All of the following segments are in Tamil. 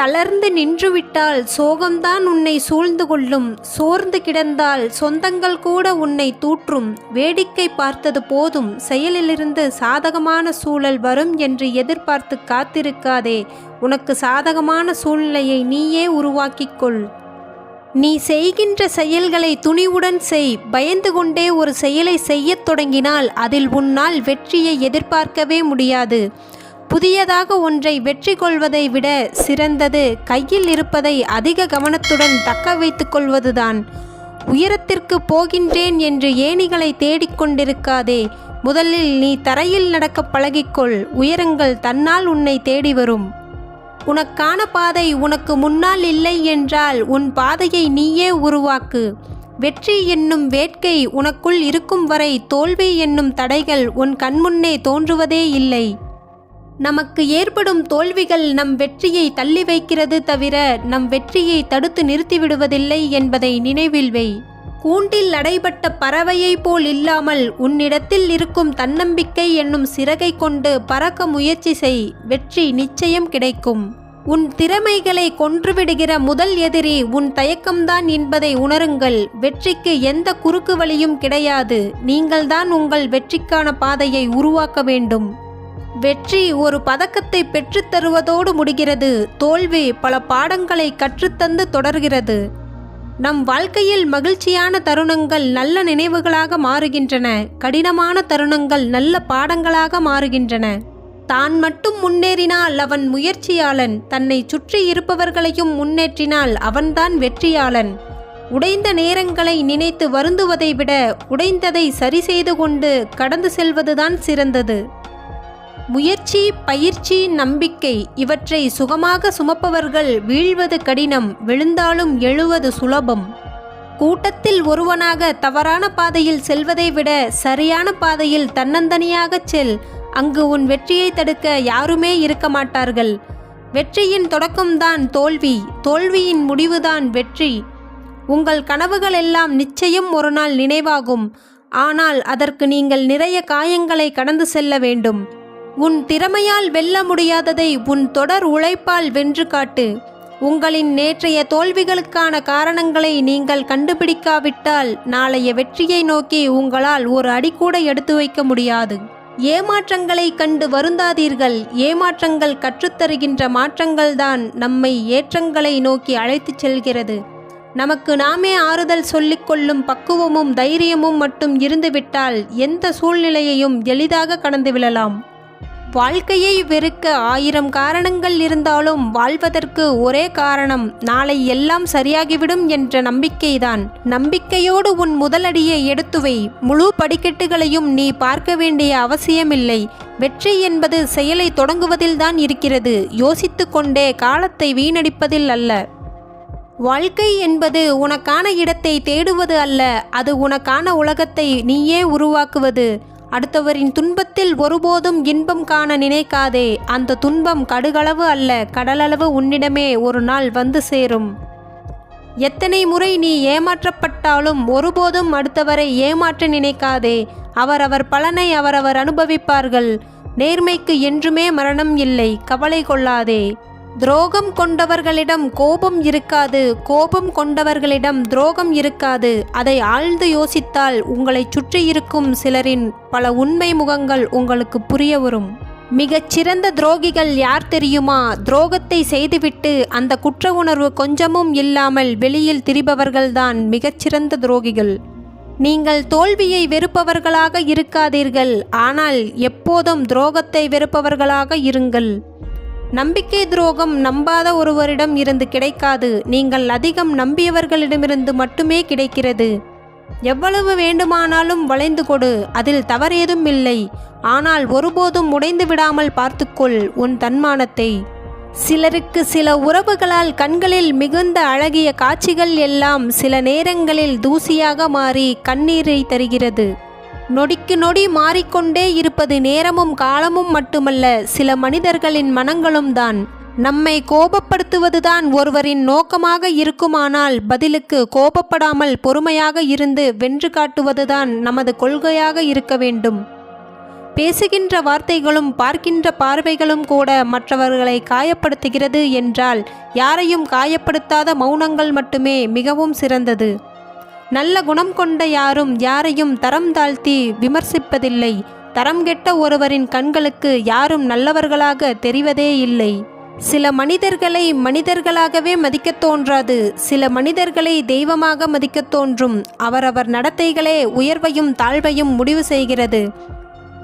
தளர்ந்து நின்றுவிட்டால் சோகம்தான் உன்னை சூழ்ந்து கொள்ளும். சோர்ந்து கிடந்தால் சொந்தங்கள் கூட உன்னை தூற்றும். வேடிக்கை பார்த்தது போதும். செயலிலிருந்து சாதகமான சூழல் வரும் என்று எதிர்பார்த்து காத்திருக்காதே. உனக்கு சாதகமான சூழ்நிலையை நீயே உருவாக்கிக்கொள். நீ செய்கின்ற செயல்களை துணிவுடன் செய். பயந்து கொண்டே ஒரு செயலை செய்யத் தொடங்கினால் அதில் உன்னால் வெற்றியை எதிர்பார்க்கவே முடியாது. புதியதாக ஒன்றை வெற்றி கொள்வதை விட சிறந்தது. கையில் இருப்பதை அதிக கவனத்துடன் தக்க வைத்துக் கொள்வதுதான். உயரத்திற்கு போகின்றேன் என்று ஏணிகளை தேடிக்கொண்டிருக்காதே முதலில் நீ தரையில் நடக்க பழகிக்கொள். உயரங்கள் தன்னால் உன்னை தேடி வரும். உனக்கான பாதை உனக்கு முன்னால் இல்லை என்றால் உன் பாதையை நீயே உருவாக்கு. வெற்றி என்னும் வேட்கை உனக்குள் இருக்கும் வரை தோல்வி என்னும் தடைகள் உன் கண்முன்னே தோன்றுவதே இல்லை. நமக்கு ஏற்படும் தோல்விகள் நம் வெற்றியை தள்ளி வைக்கிறது தவிர நம் வெற்றியை தடுத்து நிறுத்திவிடுவதில்லை என்பதை நினைவில் வை. கூண்டில் அடைபட்ட பறவையைப் போல் இல்லாமல் உன்னிடத்தில் இருக்கும் தன்னம்பிக்கை என்னும் சிறகை கொண்டு பறக்க முயற்சி செய். வெற்றி நிச்சயம் கிடைக்கும். உன் திறமைகளை கொன்றுவிடுகிற முதல் எதிரி உன் தயக்கம்தான் என்பதை உணருங்கள். வெற்றிக்கு எந்த குறுக்கு வழியும் கிடையாது. நீங்கள்தான் உங்கள் வெற்றிக்கான பாதையை உருவாக்க வேண்டும். வெற்றி ஒரு பதக்கத்தை பெற்றுத் தருவதோடு முடிகிறது. தோல்வி பல பாடங்களை கற்றுத்தந்து தொடர்கிறது. நம் வாழ்க்கையில் மகிழ்ச்சியான தருணங்கள் நல்ல நினைவுகளாக மாறுகின்றன. கடினமான தருணங்கள் நல்ல பாடங்களாக மாறுகின்றன. தான் மட்டும் முன்னேறினால் அவன் முயற்சியாளன். தன்னை சுற்றி இருப்பவர்களையும் முன்னேற்றினால் அவன்தான் வெற்றியாளன். உடைந்த நேரங்களை நினைத்து வருந்துவதை விட உடைந்ததை சரி செய்து கொண்டு கடந்து செல்வதுதான் சிறந்தது. முயற்சி பயிற்சி நம்பிக்கை இவற்றை சுகமாக சுமப்பவர்கள் வீழ்வது கடினம் விழுந்தாலும் எழுவது சுலபம். கூட்டத்தில் ஒருவனாக தவறான பாதையில் செல்வதை விட சரியான பாதையில் தன்னந்தனியாகச் செல். அங்கு உன் வெற்றியை தடுக்க யாருமே இருக்க மாட்டார்கள். வெற்றியின் தொடக்கம்தான் தோல்வி தோல்வியின் முடிவுதான் வெற்றி. உங்கள் கனவுகள் எல்லாம் நிச்சயம் ஒரு நாள் நினைவாகும். ஆனால் அதற்கு நீங்கள் நிறைய காயங்களை கடந்து செல்ல வேண்டும். உன் திறமையால் வெல்ல முடியாததை உன் தொடர் உழைப்பால் வென்று காட்டு. உங்களின் நேற்றைய தோல்விகளுக்கான காரணங்களை நீங்கள் கண்டுபிடிக்காவிட்டால் நாளைய வெற்றியை நோக்கி உங்களால் ஒரு அடி எடுத்து வைக்க முடியாது. ஏமாற்றங்களை கண்டு வருந்தாதீர்கள். ஏமாற்றங்கள் கற்றுத்தருகின்ற மாற்றங்கள்தான் நம்மை ஏற்றங்களை நோக்கி அழைத்துச் செல்கிறது. நமக்கு நாமே ஆறுதல் சொல்லிக்கொள்ளும் பக்குவமும் தைரியமும் மட்டும் இருந்துவிட்டால் எந்த சூழ்நிலையையும் எளிதாக கடந்து விழலாம். வாழ்க்கையை வெறுக்க ஆயிரம் காரணங்கள் இருந்தாலும் வாழ்வதற்கு ஒரே காரணம் நாளை எல்லாம் சரியாகிவிடும் என்ற நம்பிக்கைதான். நம்பிக்கையோடு உன் முதலடியை எடுத்துவை. முழு படிக்கட்டுகளையும் நீ பார்க்க வேண்டிய அவசியமில்லை. வெற்றி என்பது செயலை தொடங்குவதில்தான் இருக்கிறது. யோசித்து கொண்டே காலத்தை வீணடிப்பதில் அல்ல. வாழ்க்கை என்பது உனக்கான இடத்தை தேடுவது அல்ல. அது உனக்கான உலகத்தை நீயே உருவாக்குவது. அடுத்தவரின் துன்பத்தில் ஒருபோதும் இன்பம் காண நினைக்காதே. அந்த துன்பம் கடுகளவு அல்ல கடலளவு உன்னிடமே ஒரு நாள் வந்து சேரும். எத்தனை முறை நீ ஏமாற்றப்பட்டாலும் ஒருபோதும் அடுத்தவரை ஏமாற்ற நினைக்காதே. அவரவர் பலனை அவரவர் அனுபவிப்பார்கள். நேர்மைக்கு என்றுமே மரணம் இல்லை கவலை கொள்ளாதே. துரோகம் கொண்டவர்களிடம் கோபம் இருக்காது கோபம் கொண்டவர்களிடம் துரோகம் இருக்காது. அதை ஆழ்ந்து யோசித்தால் உங்களை சுற்றியிருக்கும் சிலரின் பல உண்மை முகங்கள் உங்களுக்கு புரிய வரும். மிகச்சிறந்த துரோகிகள் யார் தெரியுமா? துரோகத்தை செய்துவிட்டு அந்த குற்ற உணர்வு கொஞ்சமும் இல்லாமல் வெளியில் திரிபவர்கள்தான் மிகச்சிறந்த துரோகிகள். நீங்கள் தோல்வியை வெறுப்பவர்களாக இருக்காதீர்கள் ஆனால் எப்போதும் துரோகத்தை வெறுப்பவர்களாக இருங்கள். நம்பிக்கை துரோகம் நம்பாத ஒருவரிடம் இருந்து கிடைக்காது. நீங்கள் அதிகம் நம்பியவர்களிடமிருந்து மட்டுமே கிடைக்கிறது. எவ்வளவு வேண்டுமானாலும் வளைந்து கொடு. அதில் தவறேதும் இல்லை. ஆனால் ஒருபோதும் உடைந்து விடாமல் பார்த்துக்கொள் உன் தன்மானத்தை. சிலருக்கு சில உறவுகளால் கண்களில் மிகுந்த அழகிய காட்சிகள் எல்லாம் சில நேரங்களில் தூசியாக மாறி கண்ணீரை தருகிறது. நொடிக்கு நொடி மாறிக்கொண்டே இருப்பது நேரமும் காலமும் மட்டுமல்ல சில மனிதர்களின் மனங்களும் தான். நம்மை கோபப்படுத்துவதுதான் ஒருவரின் நோக்கமாக இருக்குமானால் பதிலுக்கு கோபப்படாமல் பொறுமையாக இருந்து வென்று காட்டுவதுதான் நமது கொள்கையாக இருக்க வேண்டும். பேசுகின்ற வார்த்தைகளும் பார்க்கின்ற பார்வைகளும் கூட மற்றவர்களை காயப்படுத்துகிறது என்றால் யாரையும் காயப்படுத்தாத மௌனங்கள் மட்டுமே மிகவும் சிறந்தது. நல்ல குணம் கொண்ட யாரும் யாரையும் தரம் தாழ்த்தி விமர்சிப்பதில்லை. தரம் கெட்ட ஒருவரின் கண்களுக்கு யாரும் நல்லவர்களாக தெரிவதே இல்லை. சில மனிதர்களை மனிதர்களாகவே மதிக்கத் தோன்றாது. சில மனிதர்களை தெய்வமாக மதிக்கத் தோன்றும். அவரவர் நடத்தைகளே உயர்வையும் தாழ்வையும் முடிவு செய்கிறது.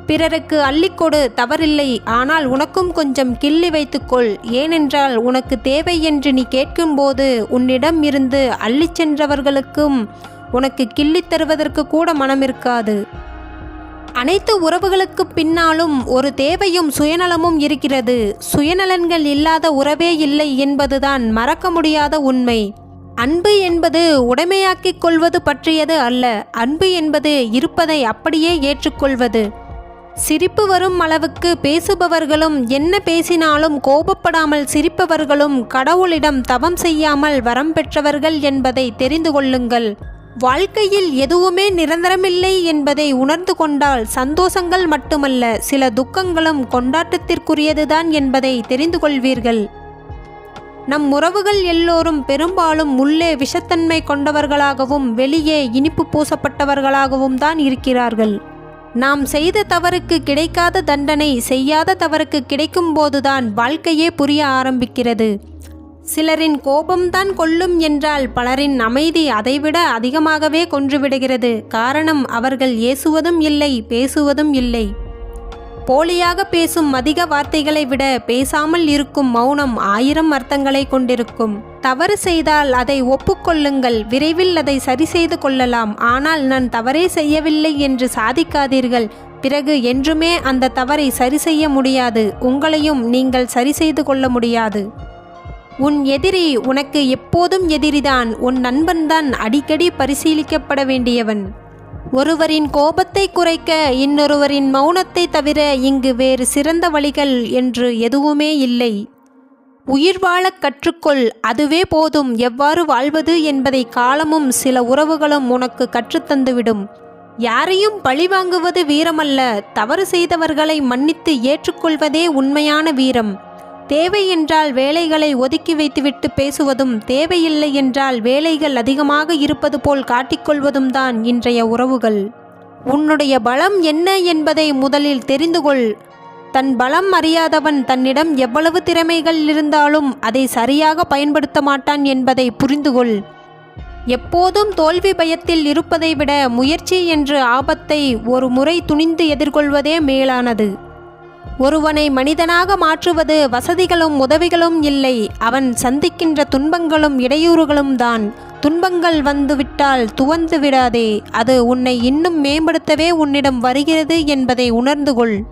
பிறருக்கு அள்ளிக்கொடு தவறில்லை. ஆனால் உனக்கும் கொஞ்சம் கிள்ளி வைத்துக்கொள். ஏனென்றால் உனக்கு தேவை என்று நீ கேட்கும்போது உன்னிடம் இருந்து அள்ளிச் சென்றவர்களுக்கும் உனக்கு கிள்ளித் தருவதற்கு கூட மனம் இருக்காது. அனைத்து உறவுகளுக்கு பின்னாலும் ஒரு தேவையும் சுயநலமும் இருக்கிறது. சுயநலன்கள் இல்லாத உறவே இல்லை என்பதுதான் மறக்க முடியாத உண்மை. அன்பு என்பது உடைமையாக்கிக் கொள்வது பற்றியது அல்ல. அன்பு என்பது இருப்பதை அப்படியே ஏற்றுக்கொள்வது. சிரிப்பு வரும் அளவுக்கு பேசுபவர்களும் என்ன பேசினாலும் கோபப்படாமல் சிரிப்பவர்களும் கடவுளிடம் தவம் செய்யாமல் வரம் பெற்றவர்கள் என்பதை தெரிந்து கொள்ளுங்கள். வாழ்க்கையில் எதுவுமே நிரந்தரமில்லை என்பதை உணர்ந்து கொண்டால் சந்தோஷங்கள் மட்டுமல்ல சில துக்கங்களும் கொண்டாட்டத்திற்குரியதுதான் என்பதை தெரிந்து கொள்வீர்கள். நம் உறவுகள் எல்லோரும் பெரும்பாலும் உள்ளே விஷத்தன்மை கொண்டவர்களாகவும் வெளியே இனிப்பு பூசப்பட்டவர்களாகவும் தான் இருக்கிறார்கள். நாம் செய்த தவறுக்கு கிடைக்காத தண்டனை செய்யாத தவறுக்கு கிடைக்கும்போதுதான் வாழ்க்கையே புரிய ஆரம்பிக்கிறது. சிலரின் கோபம்தான் கொல்லும் என்றால் பலரின் அமைதி அதைவிட அதிகமாகவே கொன்றுவிடுகிறது. காரணம் அவர்கள் ஏசுவதும் இல்லை பேசுவதும் இல்லை. போலியாக பேசும் அதிக வார்த்தைகளை விட பேசாமல் இருக்கும் மௌனம் ஆயிரம் அர்த்தங்களை கொண்டிருக்கும். தவறு செய்தால் அதை ஒப்புக்கொள்ளுங்கள் விரைவில் அதை சரி செய்து கொள்ளலாம். ஆனால் நான் தவறே செய்யவில்லை என்று சாதிக்காதீர்கள். பிறகு என்றுமே அந்த தவறை சரி செய்ய முடியாது. உங்களையும் நீங்கள் சரி செய்து கொள்ள முடியாது. உன் எதிரி உனக்கு எப்போதும் எதிரிதான். உன் நண்பன்தான் அடிக்கடி பரிசீலிக்கப்பட வேண்டியவன். ஒருவரின் கோபத்தை குறைக்க இன்னொருவரின் மௌனத்தை தவிர இங்கு வேறு சிறந்த வழிகள் என்று எதுவுமே இல்லை. உயிர் வாழக் கற்றுக்கொள். அதுவே போதும். எவ்வாறு வாழ்வது என்பதை காலமும் சில உறவுகளும் உனக்கு கற்றுத்தந்துவிடும். யாரையும் பழிவாங்குவது வீரமல்ல. தவறு செய்தவர்களை மன்னித்து ஏற்றுக்கொள்வதே உண்மையான வீரம். தேவை என்றால் வேலைகளை ஒதுக்கி வைத்துவிட்டு பேசுவதும் தேவையில்லை என்றால் வேலைகள் அதிகமாக இருப்பது போல் காட்டிக்கொள்வதும் தான் இன்றைய உறவுகள். உன்னுடைய பலம் என்ன என்பதை முதலில் தெரிந்து கொள். தன் பலம் அறியாதவன் தன்னிடம் எவ்வளவு திறமைகள் இருந்தாலும் அதை சரியாக பயன்படுத்த மாட்டான் என்பதை புரிந்துகொள் எப்போதும் தோல்வி பயத்தில் இருப்பதை விட முயற்சி என்ற ஆபத்தை ஒரு முறை துணிந்து எதிர்கொள்வதே மேலானது. ஒருவனை மனிதனாக மாற்றுவது வசதிகளும் உதவிகளும் இல்லை. அவன் சந்திக்கின்ற துன்பங்களும் இடையூறுகளும் தான். துன்பங்கள் வந்துவிட்டால் துவந்து விடாதே. அது உன்னை இன்னும் மேம்படுத்தவே உன்னிடம் வருகிறது என்பதை உணர்ந்து கொள்.